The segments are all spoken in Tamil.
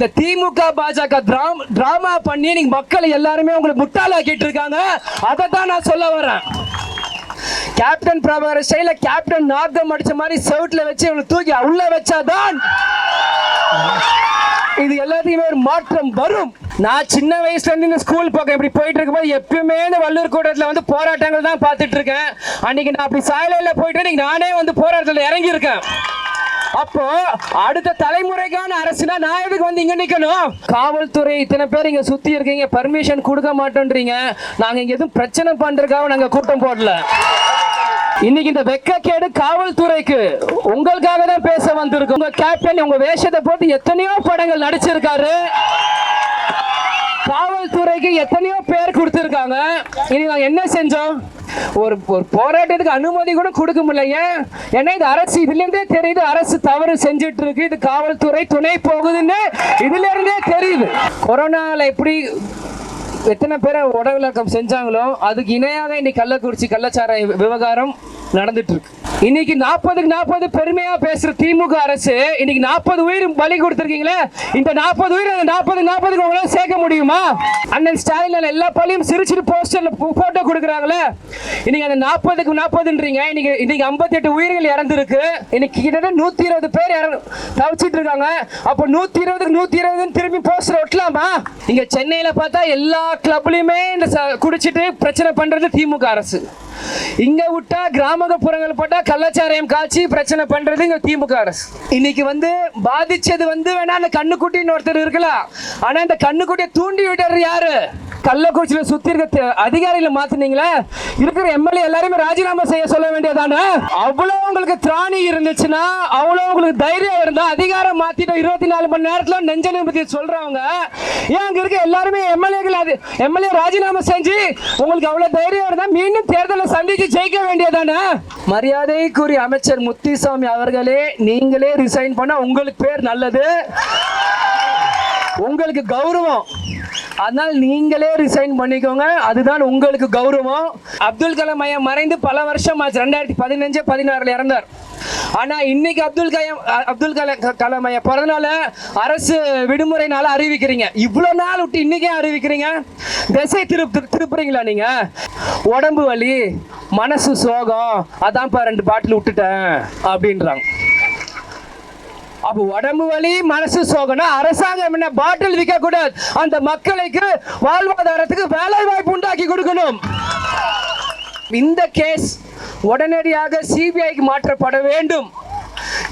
இந்த திமுக பாஜக டிராமா பண்ணி நீங்க மக்களை எல்லாருமே உங்களை முட்டாளாக்கிட்டு இருக்காங்க அதை தான் நான் சொல்ல வரேன். கேப்டன் பிரபாகர் ஸ்டைல கேப்டன் நாகம் அடிச்ச மாதிரி செவுட்ல வச்சு இவனை தூக்கி உள்ள வச்சாதான் இது எல்லாத்தையுமே ஒரு மாற்றம் வரும். நான் சின்ன வயசுல இருந்து இந்த ஸ்கூல் பக்கம் இப்படி போயிட்டு இருக்கும்போது எப்பயுமே இந்த வள்ளூர் கூட்டத்தில் வந்து போராட்டங்கள் தான் பார்த்துட்டு இருக்கேன். அன்னைக்கு நான் அப்படி சாயலையில் போயிட்டு நானே வந்து போராட்டத்தில் இறங்கியிருக்கேன். அப்போ அடுத்த தலைமுறைக்கான அரசுனா நான் எதுக்கு வந்து இங்க நிக்கணும்? காவல்துறை இத்தனை பேர் இங்க சுத்தி இருக்கீங்க பர்மிஷன் கொடுக்க மாட்டோன்றீங்க. நாங்க இங்க எதுவும் பிரச்சனை பண்றதுக்காக நாங்க கூட்டம் போடல. இன்னைக்கு இந்த வெக்கக்கேடு காவல்துறைக்கு உங்களுக்காக தான் பேச வந்திருக்கு. உங்க கேப்டன் உங்க வேஷத்தை போட்டு எத்தனையோ படங்கள் நடிச்சிருக்காரு. காவல்துறைக்கு எத்தனையோ பேர் கொடுத்துருக்காங்க. இனி நாங்கள் என்ன செஞ்சோம்? ஒரு ஒரு போராட்டத்துக்கு அனுமதி கூட கொடுக்க முடியல. ஏன்? ஏன்னா இது அரசு இதுலேருந்தே தெரியுது அரசு தவறு செஞ்சுட்டு இருக்கு இது காவல்துறை துணை போகுதுன்னு இதுலேருந்தே தெரியுது. கொரோனாவில் எப்படி எத்தனை பேரை உடவிலக்கம் செஞ்சாங்களோ அதுக்கு இணையாக இன்னைக்கு கள்ளக்குறிச்சி கள்ளச்சார விவகாரம் நடந்துட்டு இருக்கு இன்னைக்கு நாற்பதுக்கு நாற்பது பெருமையா பேசுற திமுக அரசு இன்னைக்கு நாற்பது உயிர் பலி கொடுத்துருக்கீங்களே? இந்த நாற்பது உயிர் அந்த நாற்பது நாற்பதுக்கு உங்களால சேர்க்க முடியுமா? அண்ணன் ஸ்டாலின் எல்லா பள்ளியும் சிரிச்சிட்டு போஸ்டர்ல போட்டோ கொடுக்குறாங்களே? இன்னைக்கு அந்த நாற்பதுக்கு நாற்பதுன்றீங்க. இன்னைக்கு இன்னைக்கு ஐம்பத்தி எட்டு உயிர்கள் இறந்துருக்கு. இன்னைக்கு கிட்டத்தட்ட நூத்தி இருபது பேர் தவிச்சிட்டு இருக்காங்க. அப்போ நூத்தி இருபதுக்கு நூத்தி இருபதுன்னு திரும்பி போஸ்டர் ஒட்டலாமா? இங்க சென்னையில பார்த்தா எல்லா கிளப்லயுமே இந்த ச- குடிச்சிட்டு பிரச்சனை பண்றது திமுக அரசு. இங்க விட்டா கிராமப்புறங்கள் போட்டா கள்ளச்சாராயம் காய்ச்சி பிரச்சனை பண்றது இங்க திமுக அரசு. இன்னைக்கு வந்து பாதிச்சது வந்து வேணா அந்த கண்ணுக்குட்டின்னு ஒருத்தர் இருக்கலாம். ஆனா இந்த கண்ணுக்குட்டியை தூண்டி விடுறது யாரு? கள்ளக்குறிச்சியில் சுத்தி இருக்க த- அதிகாரிகளை மாத்துனீங்களே? இருக்கிற எம்எல்ஏ எல்லாருமே ராஜினாமா செய்ய சொல்ல வேண்டியதானே? அவ்வளோ உங்களுக்கு திராணி இருந்துச்சுன்னா அவ்வளோ உங்களுக்கு தைரியம் இருந்தா அதிகாரம் மாத்திட்டோம் இருபத்தி நாலு மணி நேரத்தில் நெஞ்ச நிமித்தி சொல்றவங்க. ஏன் அங்க இருக்க எல்லாருமே எம்எல்ஏக்கள் அது எம்எல்ஏ ராஜினாமா செஞ்சு உங்களுக்கு அவ்வளோ தைரியம் இருந்தா மீண்டும் தேர்தலை சந்திச்சு ஜெயிக்க வேண்டியதானே? மரியாதைக்குரிய அமைச்சர் முத்துசாமி அவர்களே நீங்களே ரிசைன் பண்ண உங்களுக்கு பேர் நல்லது. உங்களுக்கு கௌரவம். அதனால் நீங்களே ரிசைன் பண்ணிக்கோங்க. அதுதான் உங்களுக்கு கௌரவம். அப்துல் கலாம் ஐயா மறைந்து பல வருஷம் ஆச்சு. ரெண்டாயிரத்தி பதினஞ்சு பதினாறுல இறந்தார். ஆனா இன்னைக்கு அப்துல் கலாம் அப்துல் கலாம் கலாம் ஐயா பிறந்தனால அரசு விடுமுறைனால அறிவிக்கிறீங்க. இவ்வளவு நாள் விட்டு இன்னைக்கே அறிவிக்கிறீங்க? திசை திருப்பு திருப்புறீங்களா நீங்க? உடம்பு வலி மனசு சோகம். அதான்ப்பா ரெண்டு பாட்டில் விட்டுட்டேன். அப்படின்றாங்க. அப்போ உடம்பு வலி மனசு சோகனா அரசாங்கம் என்ன பாட்டில் விற்க கூடாது அந்த மக்களுக்கு வாழ்வாதாரத்துக்கு வேலை வாய்ப்பு உண்டாக்கி கொடுக்கணும். இந்த கேஸ் உடனடியாக சிபிஐக்கு மாற்றப்பட வேண்டும்.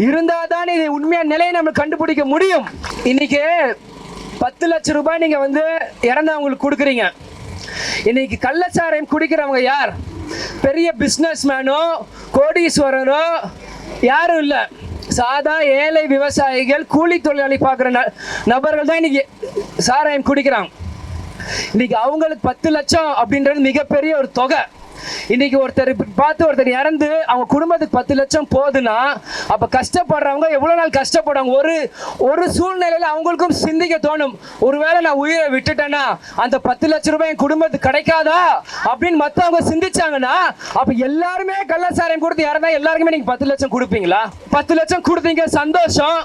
இருந்தால் தான் இது உண்மையான நிலையை நம்ம கண்டுபிடிக்க முடியும். இன்னைக்கு பத்து லட்சம் ரூபாய் நீங்க வந்து இறந்தவங்களுக்கு கொடுக்குறீங்க. இன்னைக்கு கள்ளச்சாராயம் குடிக்கிறவங்க யார்? பெரிய பிஸ்னஸ் மேனோ கோடீஸ்வரனோ யாரும் இல்லை. சாதா ஏழை விவசாயிகள் கூலி தொழிலாளி பார்க்குற ந நபர்கள் தான் இன்னைக்கு சாராயம் குடிக்கிறாங்க. இன்னைக்கு அவங்களுக்கு பத்து லட்சம் அப்படின்றது மிகப்பெரிய ஒரு தொகை. இன்னைக்கு ஒருத்தர் பார்த்து ஒருத்தர் இறந்து அவங்க குடும்பத்துக்கு பத்து லட்சம் போகுதுன்னா அப்ப கஷ்டப்படுறவங்க எவ்வளவு நாள் கஷ்டப்படுறாங்க? ஒரு ஒரு சூழ்நிலையில அவங்களுக்கும் சிந்திக்க தோணும். ஒருவேளை நான் உயிரை விட்டுட்டேன்னா அந்த பத்து லட்சம் ரூபாய் என் குடும்பத்துக்கு கிடைக்காதா? அப்படின்னு மத்தவங்க சிந்திச்சாங்கன்னா அப்ப எல்லாருமே கள்ளச்சாராயம் கொடுத்து இறந்தா எல்லாருக்குமே நீங்க பத்து லட்சம் கொடுப்பீங்களா? பத்து லட்சம் கொடுத்தீங்க சந்தோஷம்.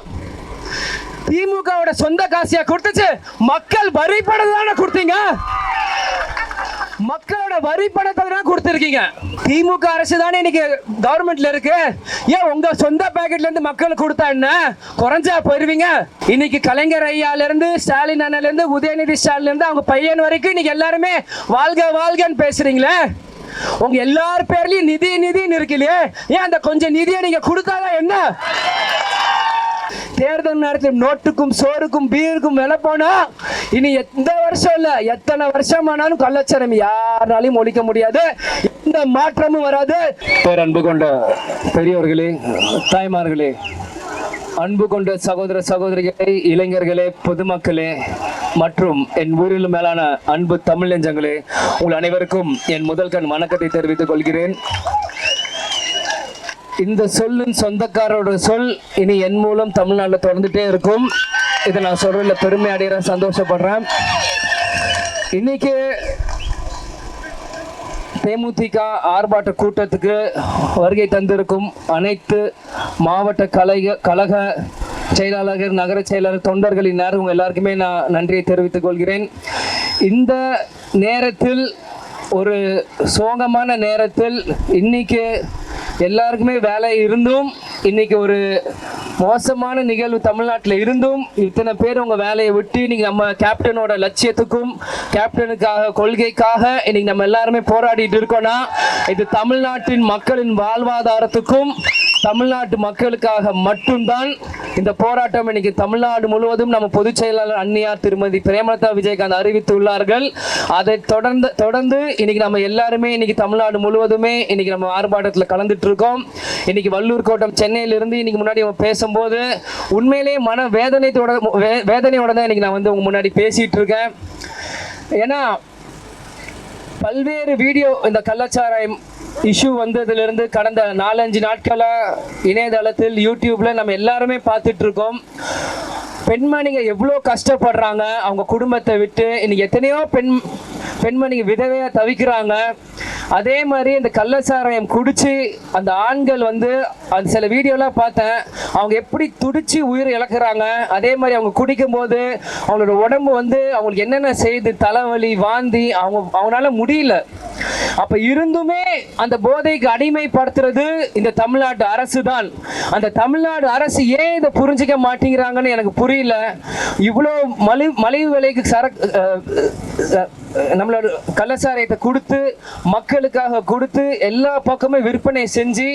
திமுகவோட சொந்த காசியா கொடுத்துச்சு? மக்கள் வரி பணம் தானே கொடுத்தீங்க? மக்களோட வரி பணத்தை தான் கொடுத்துருக்கீங்க. திமுக அரசு தானே இன்னைக்கு கவர்மெண்ட்ல இருக்கு? ஏன் உங்க சொந்த பேக்கெட்ல இருந்து மக்களுக்கு கொடுத்தா என்ன? குறைஞ்சா போயிருவீங்க. இன்னைக்கு கலைஞர் ஐயால இருந்து ஸ்டாலின் அண்ணல இருந்து உதயநிதி ஸ்டாலின் இருந்து அவங்க பையன் வரைக்கும் இன்னைக்கு எல்லாருமே வாழ்க வாழ்கன்னு பேசுறீங்களே? உங்க எல்லார் பேர்லயும் நிதி நிதின்னு இருக்குல்லையே ஏன் அந்த கொஞ்சம் நிதியை நீங்க கொடுத்தாதான் என்ன? தேர்தல் நேரத்தில் நோட்டுக்கும் சோறுக்கும் பீருக்கும் விலை போனா இனி எந்த வருஷம் இல்லை? எத்தனை வருஷம் ஆனாலும் கள்ளச்சரம் யாராலையும் ஒழிக்க முடியாது. எந்த மாற்றமும் வராது. பேரன்பு கொண்ட பெரியவர்களே தாய்மார்களே அன்பு கொண்ட சகோதர சகோதரிகளே இளைஞர்களே பொதுமக்களே மற்றும் என் ஊரிலும் மேலான அன்பு தமிழ் நெஞ்சங்களே உங்கள் அனைவருக்கும் என் முதல் கண் வணக்கத்தை தெரிவித்துக் கொள்கிறேன். இந்த சொல்லின் சொந்தக்காரோட சொல் இனி என் மூலம் தமிழ்நாட்டில் தொடர்ந்துட்டே இருக்கும். இதை நான் சொல்றதுல பெருமை அடைகிறேன் சந்தோஷப்படுறேன். இன்னைக்கு தேமுதிக ஆர்ப்பாட்ட கூட்டத்துக்கு வருகை தந்திருக்கும் அனைத்து மாவட்ட கலைக கழக செயலாளர்கள் நகர செயலாளர் தொண்டர்கள் இந்நேரம் உங்கள் எல்லாருக்குமே நான் நன்றியை தெரிவித்துக் கொள்கிறேன். இந்த நேரத்தில் ஒரு சோகமான நேரத்தில் இன்னைக்கு எல்லாருக்குமே வேலை இருந்தும் இன்னைக்கு ஒரு மோசமான நிகழ்வு தமிழ்நாட்டில் இருந்தும் இத்தனை பேர் உங்கள் வேலையை விட்டு நீங்கள் நம்ம கேப்டனோட லட்சியத்துக்கும் கேப்டனுக்காக கொள்கைக்காக இன்னைக்கு நம்ம எல்லாருமே போராடிட்டு இருக்கோம்னா இது தமிழ்நாட்டின் மக்களின் வாழ்வாதாரத்துக்கும் தமிழ்நாட்டு மக்களுக்காக மட்டும்தான் இந்த போராட்டம். இன்னைக்கு தமிழ்நாடு முழுவதும் நம்ம பொதுச் செயலாளர் அன்னியார் திருமதி பிரேமலதா விஜயகாந்த் அறிவித்துள்ளார்கள். அதை தொடர்ந்து தொடர்ந்து இன்னைக்கு நம்ம எல்லாருமே இன்னைக்கு தமிழ்நாடு முழுவதுமே இன்னைக்கு நம்ம ஆர்ப்பாட்டத்தில் கலந்துட்டு இருக்கோம் இன்னைக்கு வள்ளூர் கோட்டம் சென்னையிலிருந்து இன்னைக்கு முன்னாடி அவங்க பேசும்போது உண்மையிலேயே மன வேதனை வே- வேதனையோட தான் இன்னைக்கு நான் வந்து உங்க முன்னாடி பேசிட்டு இருக்கேன் ஏன்னா பல்வேறு வீடியோ இந்த கள்ளச்சாராயம் இஷ்யூ வந்ததுலேருந்து கடந்த நாலஞ்சு நாட்களாக இணையதளத்தில் யூடியூப்பில் நம்ம எல்லாருமே பார்த்துட்டு இருக்கோம் பெண்மணிங்க எவ்வளோ கஷ்டப்படுறாங்க. அவங்க குடும்பத்தை விட்டு இன்னைக்கு எத்தனையோ பெண் பெண்மணிங்க விதவையாக தவிக்கிறாங்க. அதே மாதிரி இந்த கள்ளச்சாராயம் குடித்து அந்த ஆண்கள் வந்து அந்த சில வீடியோலாம் பார்த்தேன். அவங்க எப்படி துடிச்சு உயிர் இழக்கிறாங்க. அதே மாதிரி அவங்க குடிக்கும்போது அவங்களோட உடம்பு வந்து அவங்களுக்கு என்னென்ன செய்யுது தலைவலி வாந்தி அவங்க அவங்களால முடியல. அப்ப இருந்துமே அந்த போதைக்கு அடிமைப்படுத்துறது இந்த தமிழ்நாட்டு அரசு தான் அந்த தமிழ்நாடு அரசு ஏன் இதை புரிஞ்சிக்க மாட்டேங்கிறாங்கன்னு எனக்கு புரியல. இவ்வளோ மலி மலிவு விலைக்கு சரக்கு நம்மளோட கள்ளச்சாராயத்தை கொடுத்து மக்களுக்காக கொடுத்து எல்லா பக்கமும் விற்பனை செஞ்சு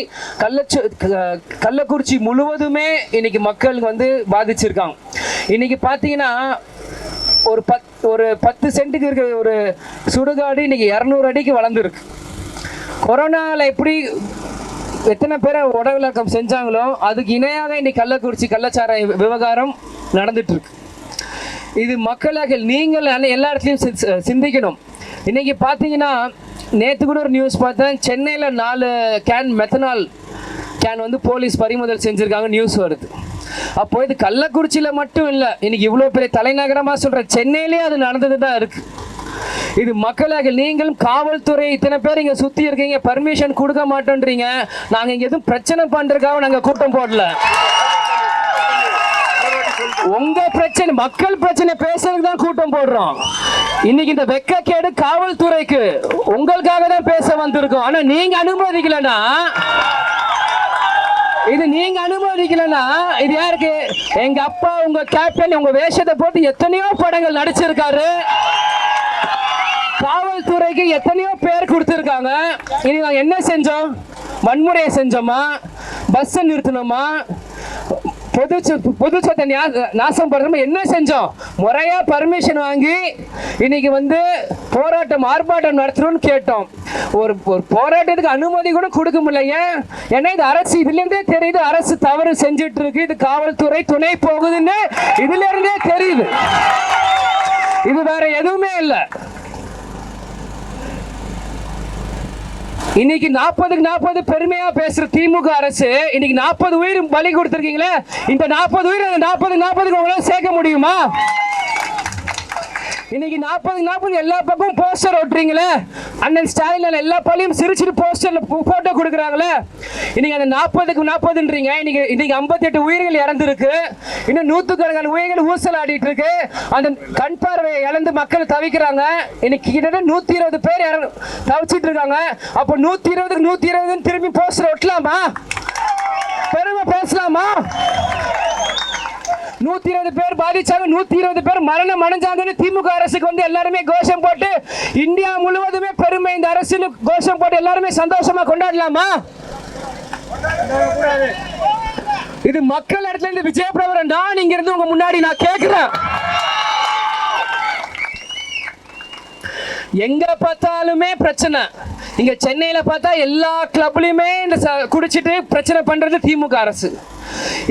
கள்ளச்சு கள்ளக்குறிச்சி முழுவதுமே இன்னைக்கு மக்கள் வந்து பாதிச்சிருக்காங்க. இன்னைக்கு பார்த்தீங்கன்னா ஒரு பத் ஒரு பத்து சென்ட்டுக்கு இருக்கிற ஒரு சுடுகாடு இன்னைக்கு இரநூறு அடிக்கு வளர்ந்துருக்கு. கொரோனாவில் எப்படி எத்தனை பேரை உடவிலக்கம் செஞ்சாங்களோ அதுக்கு இணையாக இன்னைக்கு கள்ளக்குறிச்சி கள்ளச்சார விவகாரம் நடந்துட்டு இருக்கு இது மக்களாக நீங்கள் எல்லா இடத்துலையும் சி- சிந்திக்கணும். இன்னைக்கு பார்த்தீங்கன்னா நேற்று கூட ஒரு நியூஸ் பார்த்தேன் சென்னையில் நாலு கேன் மெத்தனால் கேன் வந்து போலீஸ் பறிமுதல் செஞ்சுருக்காங்க நியூஸ் வருது. அப்போ இது கள்ளக்குறிச்சியில் மட்டும் இல்லை இன்னைக்கு இவ்வளோ பெரிய தலைநகரமாக சொல்கிற சென்னையிலே அது நடந்தது தான் இருக்குது இது மக்களாக நீங்களும் காவல்துறை இத்தனை பேர் இங்கே சுற்றி இருக்கீங்க பர்மிஷன் கொடுக்க மாட்டோன்றீங்க. நாங்கள் இங்கே எதுவும் பிரச்சனை பண்ணுறதுக்காக நாங்கள் கூட்டம் போடல. உங்க பிரச்சனை மக்கள் பிரச்சனை பேசுறதுக்கு தான் கூட்டம் போடுறோம். இன்னைக்கு இந்த வெக்கக்கேடு காவல்துறைக்கு உங்களுக்காக தான் பேச வந்திருக்கோம். ஆனா நீங்க அனுமதிக்கலன்னா இது நீங்க அனுமதிக்கலனா இது யாருக்கு? எங்க அப்பா உங்க கேப்டன் உங்க வேஷத்தை போட்டு எத்தனையோ படங்கள் நடிச்சிருக்காரு. காவல்துறைக்கு எத்தனையோ பேர் கொடுத்துருக்காங்க. இனி நாங்கள் என்ன செஞ்சோம்? வன்முறையை செஞ்சோமா? பஸ்ஸை நிறுத்தினோமா? பொது பொது சொத்தை நாசம் பண்ணுறோமா என்ன செஞ்சோம்? முறையாக பர்மிஷன் வாங்கி இன்னைக்கு வந்து போராட்டம் ஆர்ப்பாட்டம் நடத்தணும்னு கேட்டோம். ஒரு ஒரு போராட்டத்துக்கு அனுமதி கூட கொடுக்க முடியல. ஏன்? ஏன்னா இது அரசு இதுலேருந்தே தெரியுது. அரசு தவறு செஞ்சுட்டு இருக்கு இது காவல்துறை துணை போகுதுன்னு இதுல இருந்தே தெரியுது. இது வேற எதுவுமே இல்லை. இன்னைக்கு நாற்பதுக்கு நாற்பது பெருமையா பேசுற திமுக அரசு இன்னைக்கு நாற்பது உயிர் பலி கொடுத்துருக்கீங்களே? இந்த நாற்பது உயிர் அந்த நாற்பது நாற்பதுக்கு உங்களால சேர்க்க முடியுமா? இன்னைக்கு நாற்பது நாற்பது எல்லா பக்கமும் போஸ்டர் ஒட்டுறீங்களே? அண்ணன் ஸ்டாலின் எல்லா பள்ளியும் சிரிச்சிட்டு போஸ்டர்ல போட்டோ கொடுக்குறாங்களே? இன்னைக்கு அந்த நாற்பதுக்கு நாற்பதுன்றீங்க. இன்னைக்கு இன்னைக்கு ஐம்பத்தெட்டு உயிர்கள் இறந்துருக்கு. இன்னும் நூற்றுக்கணக்கான உயிர்கள் ஊசல் ஆடிட்டு இருக்கு அந்த கண் பார்வையை இழந்து மக்கள் தவிக்கிறாங்க. இன்னைக்கு கிட்டத்தட்ட நூத்தி இருபது பேர் தவிச்சிட்டு இருக்காங்க அப்போ நூத்தி இருபதுக்கு நூத்தி இருபதுன்னு திரும்பி போஸ்டர் ஒட்டலாமா? பெருமை பேசலாமா? நூத்தி இருபது பேர் பாதிச்சாங்க நூத்தி இருபது பேர் மரணம் அடைஞ்சாங்கன்னு திமுக அரசுக்கு வந்து எல்லாருமே கோஷம் போட்டு இந்தியா முழுவதுமே பெருமை இந்த அரசுன்னு கோஷம் போட்டு எல்லாருமே சந்தோஷமா கொண்டாடலாமா? இது மக்கள் இடத்துல இருந்து விஜயபிரபுரன் நான் இங்க இருந்து உங்க முன்னாடி நான் கேட்கிறேன் எங்க பார்த்தாலுமே பிரச்சனை. இங்க சென்னையில பார்த்தா எல்லா கிளப்லயுமே இந்த குடிச்சிட்டு பிரச்சனை பண்றது திமுக அரசு.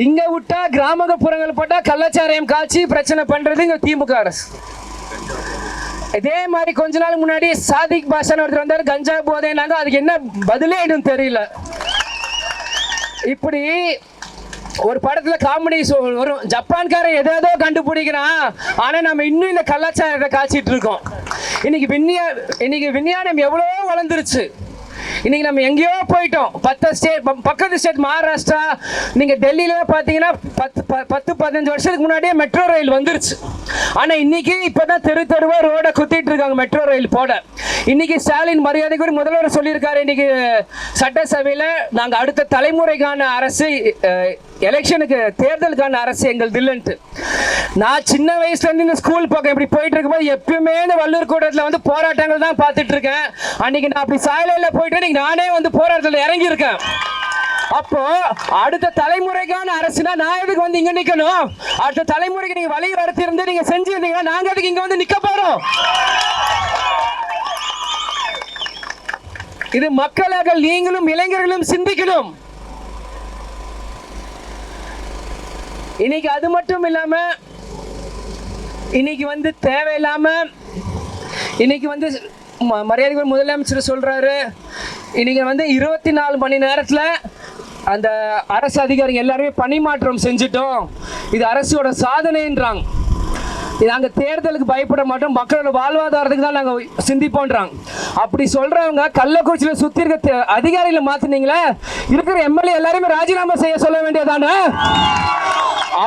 இங்க விட்டா கிராமப்புறங்கள் போட்டா கலாச்சாரம் காய்ச்சி பிரச்சனை பண்றது இங்க திமுக அரசு. இதே மாதிரி கொஞ்ச நாள் முன்னாடி சாதிக் பாஷான்னு ஒருத்தர் வந்தார் கஞ்சா போதைனாங்க அதுக்கு என்ன பதிலே தெரியல. இப்படி ஒரு படத்துல காமெடி வரும். ஜப்பான்காரன் எதேதோ கண்டுபிடிக்கிறான். ஆனா நம்ம இன்னும் இந்த கலாச்சாரத்தை காய்ச்சிட்டு இருக்கோம். இன்னைக்கு விஞ்ஞா இன்னைக்கு விஞ்ஞானம் எவ்வளோ வளர்ந்துருச்சு. இன்னைக்கு நம்ம எங்கேயோ போயிட்டோம். பத்து ஸ்டேட் பக்கத்து ஸ்டேட் மகாராஷ்டிரா நீங்க டெல்லியில பார்த்தீங்கன்னா பத்து ப- பத்து பதினஞ்சு வருஷத்துக்கு முன்னாடியே மெட்ரோ ரயில் வந்துருச்சு. ஆனா இன்னைக்கு இப்பதான் தெரு தெருவா ரோட குத்திட்டு இருக்காங்க மெட்ரோ ரயில் போட. இன்னைக்கு ஸ்டாலின் மரியாதைக்குரிய முதல்வர் சொல்லியிருக்காரு. இன்னைக்கு சட்டசபையில நாங்க அடுத்த தலைமுறைக்கான அரசு எலெக்ஷனுக்கு தேர்தலுக்கான அரசு எங்கள் இல்லைன்ட்டு நான் சின்ன வயசுல இருந்து இந்த ஸ்கூல் பக்கம் இப்படி போயிட்டு இருக்கும்போது எப்பயுமே இந்த வள்ளூர் கூட்டத்தில் வந்து போராட்டங்கள் தான் பார்த்துட்டு இருக்கேன் அன்னைக்கு நான் அப்படி சாயலையில் போயிட்டு இன்னைக்கு நானே வந்து போராட்டத்தில் இறங்கியிருக்கேன். அப்போ அடுத்த தலைமுறைக்கான அரசுனா நான் எதுக்கு வந்து இங்க நிக்கணும்? அடுத்த தலைமுறைக்கு நீங்க வழி வரத்திருந்து நீங்கள் நீங்க செஞ்சிருந்தீங்கன்னா நாங்க அதுக்கு இங்க வந்து நிக்க போறோம்? இது மக்களாக நீங்களும் இளைஞர்களும் சிந்திக்கணும். இன்னைக்கு அது மட்டும் இல்லாம இன்னைக்கு வந்து தேவையில்லாம இன்னைக்கு வந்து ம- முதலமைச்சர் சொல்றாரு. இன்னைக்கு வந்து இருபத்தி நாலு மணி நேரத்தில் அந்த அரசு அதிகாரிகள் எல்லாருமே பணிமாற்றம் செஞ்சுட்டோம். இது அரசோட சாதனைன்றாங்க. நாங்கள் தேர்தலுக்கு பயப்பட மாட்டோம். மக்களோட வாழ்வாதாரத்துக்கு தான் நாங்கள் சிந்திப்போன்றாங்க. அப்படி சொல்கிறவங்க கள்ளக்குறிச்சியில் சுற்றி இருக்க அதிகாரிகளை மாற்றினீங்களே இருக்கிற எம்எல்ஏ எல்லாருமே ராஜினாமா செய்ய சொல்ல வேண்டியதானே?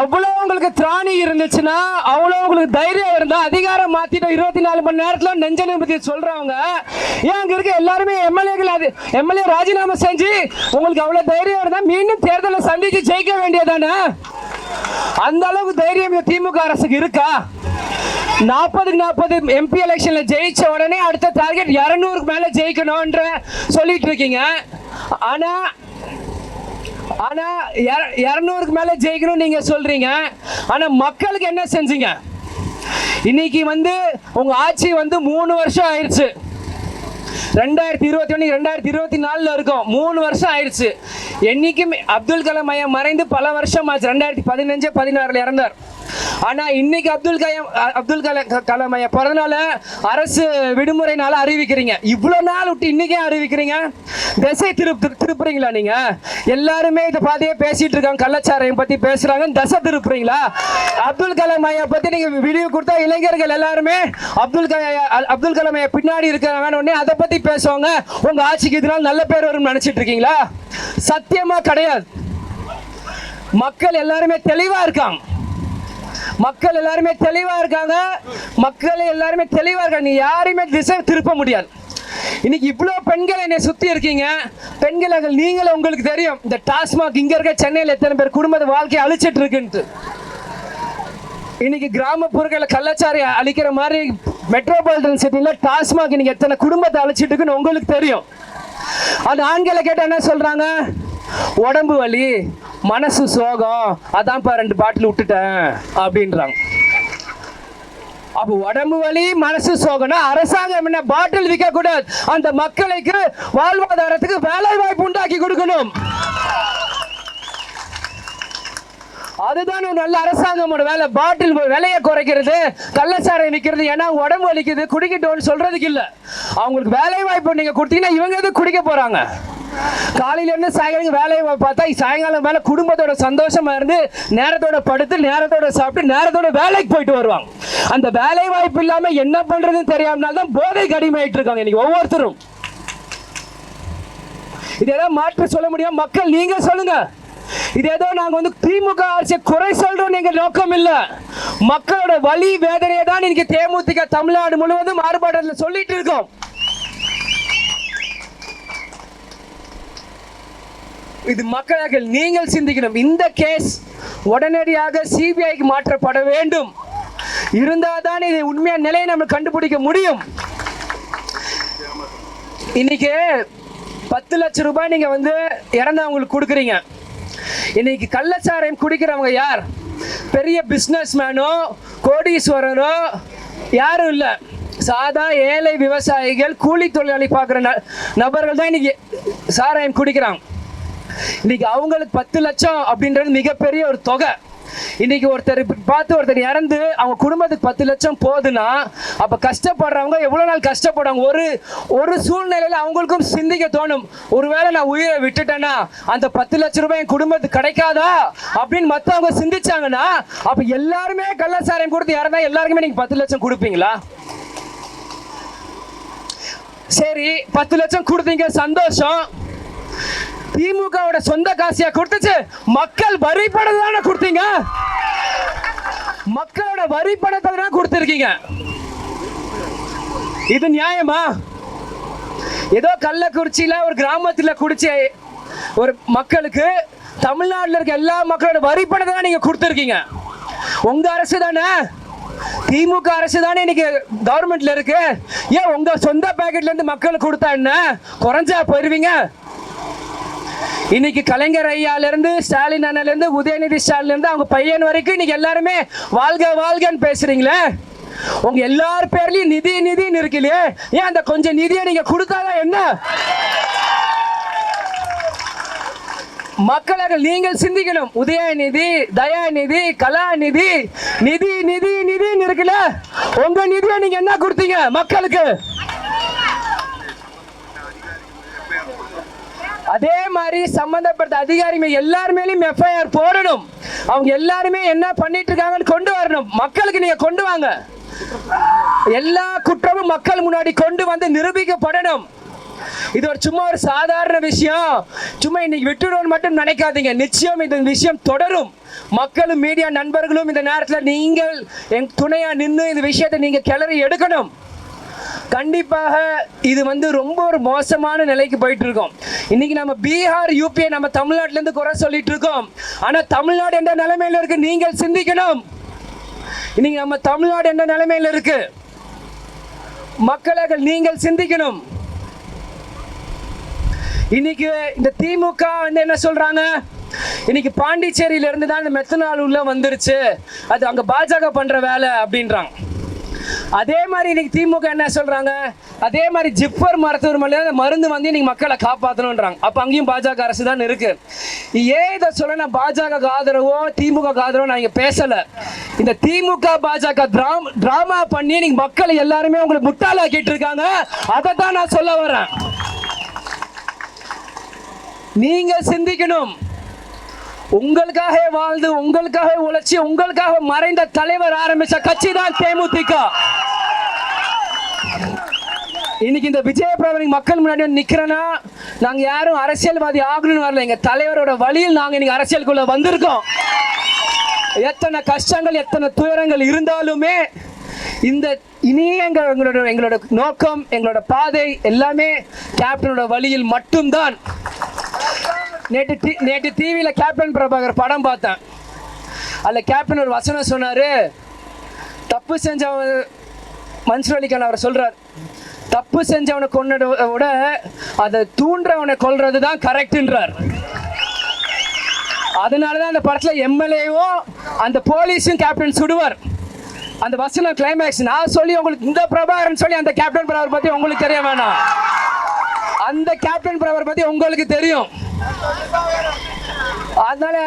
அவ்வளோ உங்களுக்கு திராணி இருந்துச்சுன்னா அவ்வளோ உங்களுக்கு தைரியம் இருந்தால் அதிகாரம் மாற்றிட்டு இருபத்தி நாலு மணி நேரத்தில் நெஞ்ச நிமித்தி சொல்கிறவங்க ஏன் அங்கே இருக்க எல்லாருமே எம்எல்ஏக்கள் அது எம்எல்ஏ ராஜினாமா செஞ்சு உங்களுக்கு அவ்வளோ தைரியம் இருந்தால் மீண்டும் தேர்தலை சந்தித்து ஜெயிக்க வேண்டியதானே? அந்த அளவுக்கு தைரியம் இந்த திமுக அரசுக்கு இருக்கா? நாற்பதுக்கு நாற்பது எம்பி எலெக்ஷன்ல ஜெயிச்ச உடனே அடுத்த டார்கெட் இரநூறுக்கு மேல ஜெயிக்கணும்ன்ற சொல்லிட்டு இருக்கீங்க. ஆனா ஆனா இர- இருநூறுக்கு மேல ஜெயிக்கணும் நீங்க சொல்றீங்க. ஆனா மக்களுக்கு என்ன செஞ்சீங்க? இன்னைக்கு வந்து உங்க ஆட்சி வந்து மூணு வருஷம் ஆயிடுச்சு ரெண்டாயிரத்தி இருபத்தி ஒன்று ரெண்டாயிரத்தி இருபத்தி நாலில் இருக்கும். மூணு வருஷம் ஆயிடுச்சு. என்னைக்கும் அப்துல் கலாம் ஐயா மறைந்து பல வருஷம் ஆச்சு. ரெண்டாயிரத்தி பதினஞ்சு பதினாறில் இறந்தார். ஆனா இன்னைக்கு அப்துல் கலாம் அப்துல் கலாம் கலாம் ஐயா பிறந்தனால அரசு விடுமுறைனால அறிவிக்கிறீங்க. இவ்வளோ நாள் விட்டு இன்னைக்கே அறிவிக்கிறீங்க? திசை திருப்பு திருப்புறீங்களா நீங்கள் எல்லாருமே இதை பாதியே பேசிட்டு இருக்காங்க கள்ளச்சாரையும் பற்றி பேசுறாங்க தசை திருப்புறீங்களா? அப்துல் கலாம் ஐயா பற்றி நீங்கள் விடிவு கொடுத்தா இளைஞர்கள் எல்லாருமே அப்துல் கலாம் அப்துல் கலாம் ஐயா பின்னாடி இருக்கிறாங்கன்னு உடனே அதை பற்றி பேசுவாங்க. உங்கள் ஆட்சிக்கு இதனால் நல்ல பேர் வரும்னு நினச்சிட்டு இருக்கீங்களா? சத்தியமா கிடையாது. மக்கள் எல்லாருமே தெளிவாக இருக்காங்க. மக்கள் எல்லாருமே தெளிவா இருக்காங்க. மக்கள் எல்லாருமே தெளிவா இருக்காங்க. நீ யாரையுமே திசை திருப்ப முடியாது. இன்னைக்கு இவ்வளோ பெண்கள் என்னை சுத்தி இருக்கீங்க. பெண்கள் நீங்களும் உங்களுக்கு தெரியும். இந்த டாஸ்மாக் இங்க இருக்க சென்னையில் எத்தனை பேர் குடும்பத்தை வாழ்க்கையை அழிச்சிட்டு இருக்குன்ட்டு. இன்னைக்கு கிராமப்புறங்களில் கள்ளச்சாரி அழிக்கிற மாதிரி மெட்ரோபாலிட்டன் சிட்டியில் டாஸ்மாக் இன்னைக்கு எத்தனை குடும்பத்தை அழிச்சிட்டு இருக்குன்னு உங்களுக்கு தெரியும். அது ஆண்களை கேட்டால் என்ன சொல்கிறாங்க உடம்பு வலி மனசு சோகம் அதான்ப்பா ரெண்டு பாட்டில் விட்டுட்டேன் அப்படின்றாங்க. அப்போ உடம்பு வலி மனசு சோகம்னா அரசாங்கம் என்ன பாட்டில் விற்க கூடாது அந்த மக்களுக்கு வாழ்வாதாரத்துக்கு வேலை வாய்ப்பு உண்டாக்கி கொடுக்கணும். அதுதான் ஒரு நல்ல அரசாங்கமோட வேலை. பாட்டில் விலையை குறைக்கிறது கள்ளச்சாரம் விற்கிறது ஏன்னா உடம்பு வலிக்குது குடிக்கட்டும்னு சொல்றதுக்கு இல்லை. அவங்களுக்கு வேலை வாய்ப்பு நீங்க கொடுத்தீங்கன்னா இவங்க எதுவும் குடிக்க போறாங்க? காலையில இருந்து சாயங்காலம் வேலையை பார்த்தா சாயங்காலம் மேலே குடும்பத்தோட சந்தோஷமா இருந்து நேரத்தோட படுத்து நேரத்தோட சாப்பிட்டு நேரத்தோட வேலைக்கு போயிட்டு வருவாங்க. அந்த வேலை வாய்ப்பு இல்லாமல் என்ன பண்ணுறதுன்னு தெரியாமனால தான் போதைக்கு அடிமையாயிட்டு இருக்காங்க இன்னைக்கு ஒவ்வொருத்தரும். இது ஏதாவது மாற்று சொல்ல முடியும் மக்கள் நீங்க சொல்லுங்க. இது ஏதோ நாங்க வந்து திமுக ஆட்சியை குறை சொல்றோம் எங்க நோக்கம் இல்ல. மக்களோட வழி வேதனையை தான் இன்னைக்கு தேமுதிக தமிழ்நாடு முழுவதும் ஆர்ப்பாட்டத்தில் சொல்லிட்டு இருக்கோம். இது மக்களாக நீங்கள் சிந்திக்கணும். இந்த கேஸ் உடனடியாக சிபிஐக்கு மாற்றப்பட வேண்டும். இருந்தாதான் இது உண்மையான நிலையை நம்ம கண்டுபிடிக்க முடியும். இன்னைக்கு பத்து லட்சம் ரூபாய் நீங்க வந்து இறந்தவங்களுக்கு கொடுக்குறீங்க. இன்னைக்கு கள்ளச்சாராயம் குடிக்கிறவங்க யார்? பெரிய பிஸ்னஸ் மேனோ கோடீஸ்வரனோ யாரும் இல்லை. சாதா ஏழை விவசாயிகள் கூலி தொழிலாளி பார்க்குற ந நபர்கள் தான் இன்னைக்கு சாராயம் குடிக்கிறாங்க. இன்னைக்கு அவங்களுக்கு பத்து லட்சம் அப்படின்றது மிகப்பெரிய ஒரு தொகை. இன்னைக்கு ஒருத்தர் பார்த்து ஒருத்தர் இறந்து அவங்க குடும்பத்துக்கு பத்து லட்சம் போகுதுன்னா அப்ப கஷ்டப்படுறவங்க எவ்வளவு நாள் கஷ்டப்படுவாங்க ஒரு ஒரு சூழ்நிலையில அவங்களுக்கும் சிந்திக்க தோணும். ஒருவேளை நான் உயிரை விட்டுட்டேன்னா அந்த பத்து லட்சம் ரூபாய் என் குடும்பத்துக்கு கிடைக்காதா? அப்படின்னு மத்தவங்க சிந்திச்சாங்கன்னா அப்ப எல்லாருமே கள்ளசாரம் கொடுத்து இறந்தா எல்லாருக்குமே நீங்க பத்து லட்சம் கொடுப்பீங்களா? சரி பத்து லட்சம் கொடுத்தீங்க சந்தோஷம். திமுகவோட சொந்த காசியா கொடுத்துச்சு? மக்கள் வரி பணம் தானே கொடுத்தீங்க? மக்களோட வரி பணத்தை தான் கொடுத்துருக்கீங்க? இது நியாயமா? ஏதோ கள்ளக்குறிச்சியில ஒரு கிராமத்துல குடிச்ச ஒரு மக்களுக்கு தமிழ்நாட்டில் இருக்க எல்லா மக்களோட வரி பணத்தை தான் நீங்க கொடுத்துருக்கீங்க? உங்க அரசு தானே? திமுக அரசு தானே இன்னைக்கு கவர்மெண்ட்ல இருக்கு? ஏன் உங்க சொந்த பேக்கெட்ல இருந்து மக்களுக்கு கொடுத்தா என்ன? குறைஞ்சா போயிருவீங்க? இன்னைக்கு கலைஞர் ஐயால இருந்து ஸ்டாலின் அண்ணல இருந்து உதயநிதி ஸ்டாலின் இருந்து அவங்க பையன் வரைக்கும் இன்னைக்கு எல்லாருமே வாழ்க வாழ்கன்னு பேசுறீங்களே? உங்க எல்லார் பேர்லயும் நிதி நிதின்னு இருக்குல்லையே. ஏன் அந்த கொஞ்சம் நிதியை நீங்க கொடுத்தாதான் என்ன? மக்களாக நீங்கள் சிந்திக்கணும். உதயநிதி தயாநிதி கலாநிதி நிதி நிதி நிதின்னு இருக்குல்ல. உங்க நிதியை நீங்க என்ன கொடுத்தீங்க மக்களுக்கு? அதே மாதிரி சம்பந்தப்பட்ட அதிகாரிகள் எல்லாருமேலேயும் எஃப்ஐஆர் போடணும். அவங்க எல்லாருமே என்ன பண்ணிட்டு இருக்காங்கன்னு கொண்டு வரணும். மக்களுக்கு நீங்க கொண்டு வாங்க. எல்லா குற்றமும் மக்கள் முன்னாடி கொண்டு வந்து நிரூபிக்கப்படணும். இது ஒரு சும்மா ஒரு சாதாரண விஷயம். சும்மா இன்னைக்கு விட்டுடுவோம் மட்டும் நினைக்காதீங்க. நிச்சயம் இந்த விஷயம் தொடரும். மக்களும் மீடியா நண்பர்களும் இந்த நேரத்தில் நீங்கள் என் துணையா நின்று இந்த விஷயத்தை நீங்க கிளறி எடுக்கணும். கண்டிப்பாக இது வந்து ரொம்ப ஒரு மோசமான நிலைக்கு போயிட்டு இருக்கோம் இன்னைக்கு நம்ம பீகார் யூபிஐ நம்ம தமிழ்நாட்டிலேருந்து குறை சொல்லிட்டு இருக்கோம் ஆனால் தமிழ்நாடு எந்த நிலைமையில் இருக்கு நீங்கள் சிந்திக்கணும். இன்னைக்கு நம்ம தமிழ்நாடு எந்த நிலைமையில் இருக்கு. மக்களாக நீங்கள் சிந்திக்கணும். இன்னைக்கு இந்த திமுக வந்து என்ன சொல்றாங்க? இன்னைக்கு பாண்டிச்சேரியில இருந்து தான் இந்த மெத்தனால் உள்ள வந்துருச்சு. அது அங்க பாஜக பண்ற வேலை அப்படின்றாங்க. அதே மாதிரி இன்னைக்கு திமுக என்ன சொல்றாங்க? அதே மாதிரி ஜிப்பர் மருத்துவமனையில அந்த மருந்து வந்து இன்னைக்கு மக்களை காப்பாற்றணுன்றாங்க அப்ப அங்கேயும் பாஜக அரசு தான் இருக்கு. ஏன் இதை சொல்ல நான் பாஜக ஆதரவோ திமுக ஆதரவோ நான் இங்க பேசல. இந்த திமுக பாஜக டிராமா பண்ணி நீங்க மக்களை எல்லாருமே உங்களை முட்டாளாக்கிட்டு இருக்காங்க. அதை தான் நான் சொல்ல வரேன். நீங்க சிந்திக்கணும். உங்களுக்காக வாழ்ந்து உங்களுக்காக உழைச்சி உங்களுக்காக மறைந்த தலைவர் ஆரம்பிச்ச கட்சி தான் தேமுதிக. இன்னைக்கு இந்த விஜய பிரபலிங் மக்கள் முன்னாடி வந்து நிக்கிறேன்னா நாங்க யாரும் அரசியல்வாதி ஆகணும்னு வரல. எங்க தலைவரோட வழியில் நாங்க இன்னைக்கு அரசியலுக்குள்ள வந்திருக்கோம். எத்தனை கஷ்டங்கள் எத்தனை துயரங்கள் இருந்தாலுமே இந்த இனி எங்களோட எங்களோட நோக்கம் எங்களோட பாதை எல்லாமே கேப்டனோட வழியில் மட்டும்தான். நேற்று டி நேற்று டிவியில் கேப்டன் பிரபாகர் படம் பார்த்தேன். அதில் கேப்டன் ஒரு வசனம் சொன்னார். தப்பு செஞ்சவன் மன்சூர் அலிகான் அவர் சொல்கிறார் தப்பு செஞ்சவனை கொன்னத விட அதை தூண்டுறவனை கொல்றது தான் கரெக்டுன்றார் அதனால தான் அந்த படத்தில் எம்எல்ஏவும் அந்த போலீஸும் கேப்டன் சுடுவார். அந்த வசனம் கிளைமேக்ஸ் நான் சொல்லி உங்களுக்கு இந்த பிரபாகரன் சொல்லி அந்த கேப்டன் பிரபாகர் பற்றி உங்களுக்கு தெரிய வேணாம். அந்த கேப்டன் பிரபாகர் பற்றி உங்களுக்கு தெரியும். அதனால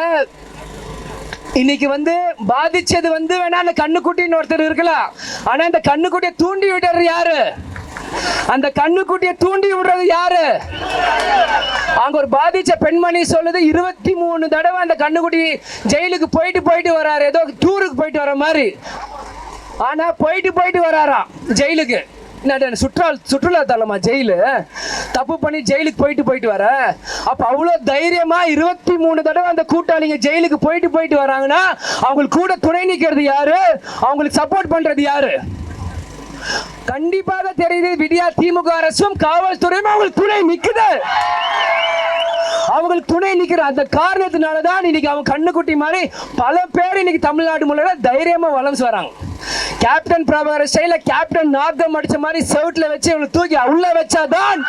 இன்னைக்கு வந்து பாதிச்சது வந்து வேணா அந்த கண்ணுக்குட்டின்னு ஒருத்தர் இருக்கலாம். ஆனா இந்த கண்ணுக்குட்டியை தூண்டி விடுறது யாரு? அந்த கண்ணுக்குட்டியை தூண்டி விடுறது யாரு? அங்க ஒரு பாதிச்ச பெண்மணி சொல்லுது இருபத்தி மூணு தடவை அந்த கண்ணுக்குட்டி ஜெயிலுக்கு போயிட்டு போயிட்டு வராரு. ஏதோ டூருக்கு போயிட்டு வர மாதிரி. ஆனா போயிட்டு போயிட்டு வராராம் ஜெயிலுக்கு. என்னடா சுற்றுலா சுற்றுலா தலமா ஜெயிலு? தப்பு பண்ணி ஜெயிலுக்கு போயிட்டு போயிட்டு வர. அப்ப அவ்வளோ தைரியமா இருபத்தி மூணு தடவை அந்த கூட்டாளிங்க ஜெயிலுக்கு போயிட்டு போயிட்டு வராங்கன்னா அவங்களுக்கு கூட துணை நிற்கிறது யாரு? அவங்களுக்கு சப்போர்ட் பண்றது யாரு? கண்டிப்பாக தெரியுது விடியா திமுக அரசும் காவல்துறையும் அவங்களுக்கு துணை நிக்குது. அவங்களுக்கு துணை நிக்கிற அந்த காரணத்தினால தான் இன்னைக்கு அவங்க கண்ணுக்குட்டி மாதிரி பல பேர் இன்னைக்கு தமிழ்நாடு முழுவதும் தைரியமா வளர்ந்து வராங்க. கேப்டன் பிரபாகர் ஸ்டைல கேப்டன் நாகம் அடிச்ச மாதிரி செவுட்ல வச்சு இவங்களை தூக்கி உள்ள வச்சாதான்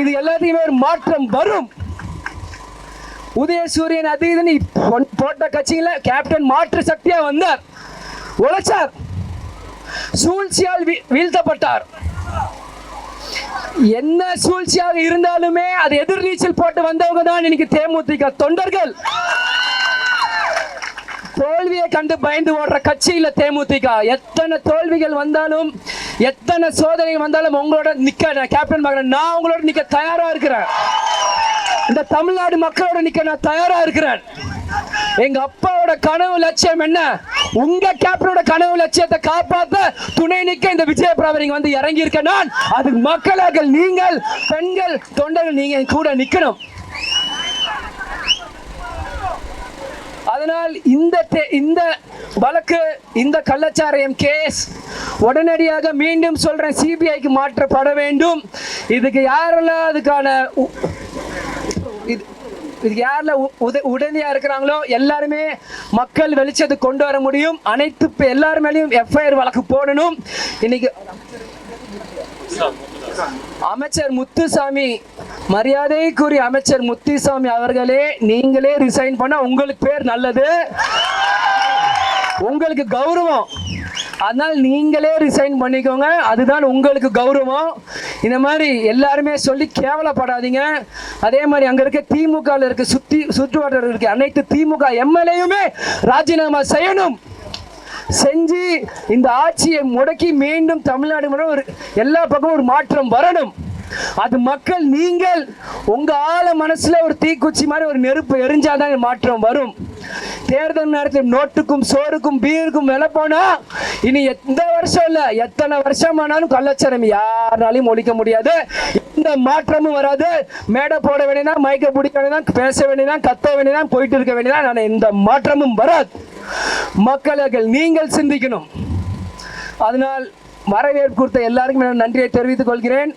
இது எல்லாத்தையுமே ஒரு மாற்றம் வரும். உதயசூரியன் அது இதுன்னு போட்ட கட்சியில கேப்டன் மாற்று சக்தியா வந்தார். உழைச்சார். சூழ்ச்சியால் வீ- வீழ்த்தப்பட்டார். என்ன சூழ்ச்சியாக இருந்தாலுமே அது எதிர்நீச்சல் போட்டு வந்தவங்க தான் இன்னைக்கு தேமுதிக தொண்டர்கள். தோல்வியை கண்டு பயந்து ஓடுற கட்சியில் தேமுதிக. எத்தனை தோல்விகள் வந்தாலும் எத்தனை சோதனை வந்தாலும் உங்களோட நிக்க நான் கேப்டன் மகன் நான் உங்களோட நிக்க தயாரா இருக்கிறேன். இந்த தமிழ்நாடு மக்களோட நிக்க நான் தயாரா இருக்கிறேன். எங்க அப்பாவோட கனவு லட்சியம் என்ன? உங்க கேப்டனோட கனவு லட்சியத்தை காப்பாத்த துணை நிக்க இந்த விஜயபிரபா நீங்க வந்து இறங்கி இருக்க நான். அதுக்கு மக்களாக நீங்கள் பெண்கள் தொண்டர்கள் நீங்க என் கூட நிக்கணும். அதனால் இந்த இந்த வழக்கு இந்த கள்ளச்சாரயம் கேஸ் உடனடியாக மீண்டும் சொல்றேன். சிபிஐக்கு மாற்றப்பட வேண்டும். இதுக்கு யாரெல்லாம் அதுக்கான இது யாரில் உத உடனடியாக இருக்கிறாங்களோ எல்லாருமே மக்கள் வெளிச்சத்துக்கு கொண்டு வர முடியும். அனைத்து பே- எல்லார் மேலேயும் எஃப்ஐஆர் வழக்கு போடணும். இன்னைக்கு அமைச்சர் முத்துசாமி மரியாதைக்குரிய அமைச்சர் முத்துசாமி அவர்களே நீங்களே ரிசைன் பண்ண உங்களுக்கு பேர் நல்லது. உங்களுக்கு கௌரவம். அதனால் நீங்களே ரிசைன் பண்ணிக்கோங்க. அதுதான் உங்களுக்கு கௌரவம். இந்த மாதிரி எல்லாருமே சொல்லி கேவலப்படாதீங்க. அதே மாதிரி அங்கே இருக்க திமுகவில் இருக்க சுற்றி சுற்றுவட்டார இருக்க அனைத்து திமுக எம்எல்ஏயுமே ராஜினாமா செய்யணும். செஞ்சு இந்த ஆட்சியை முடக்கி மீண்டும் தமிழ்நாடு ஒரு எல்லா பக்கமும் ஒரு மாற்றம் வரணும். அது மக்கள் நீங்கள் உங்க ஆழ மனசுல ஒரு தீக்குச்சி மாதிரி ஒரு நெருப்பு எரிஞ்சாதான் மாற்றம் வரும். தேர்தல் நேரத்தில் நோட்டுக்கும் சோறுக்கும் பீருக்கும் விலை போனா இனி எந்த வருஷம் இல்ல எத்தனை வருஷம் ஆனாலும் கள்ளச்சரம் யாராலையும் ஒழிக்க முடியாது. எந்த மாற்றமும் வராது. மேடை போட வேண்டியதான் மயக்க பிடிக்க வேண்டியதான் பேச வேண்டியதான் கத்த வேண்டியதான் போயிட்டு இருக்க வேண்டியதான் ஆனா எந்த மாற்றமும் வராது. மக்களுக்கு நீங்கள் சிந்திக்கணும். அதனால் வரவேற்பு கொடுத்த எல்லாருக்கும் நான் நன்றியை தெரிவித்துக் கொள்கிறேன்.